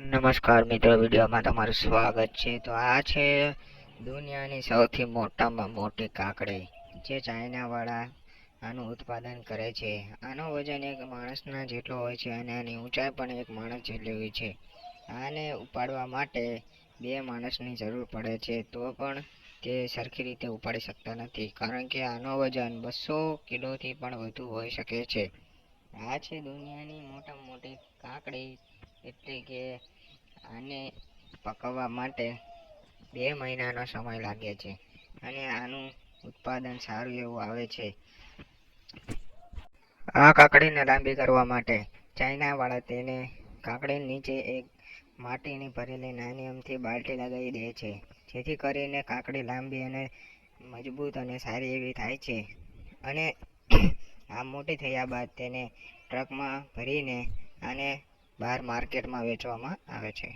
નમસ્કાર મિત્રો, વિડીયોમાં તમારું સ્વાગત છે. તો આ છે દુનિયાની સૌથી મોટામાં મોટી કાકડી, જે ચાઇનાવાળા આનું ઉત્પાદન કરે છે. આનો વજન એક માણસના જેટલો હોય છે અને આની ઊંચાઈ પણ એક માણસ જેટલી હોય છે. આને ઉપાડવા માટે બે માણસની જરૂર પડે છે, તો પણ તે સરખી રીતે ઉપાડી શકતા નથી, કારણ કે આનો વજન બસો કિલોથી પણ વધુ હોઈ શકે છે. આ છે દુનિયાની મોટામાં મોટી કાકડી એટલે કે આને પકવવા માટે બે મહિનાનો સમય લાગે છે. અને આનું ઉત્પાદન સારું એવું આવે છે. આ કાકડીને લાંબી કરવા માટે ચાઇનાવાળા તેને કાકડી નીચે એક માટીની ભરેલી નાની અમથી બાલટી લગાવી દે છે. જેથી કરીને કાકડી લાંબી અને મજબૂત અને સારી એવી થાય છે. અને આ મોટી થયા બાદ તેને ટ્રકમાં ભરીને આને બહાર માર્કેટમાં વેચવામાં આવે છે.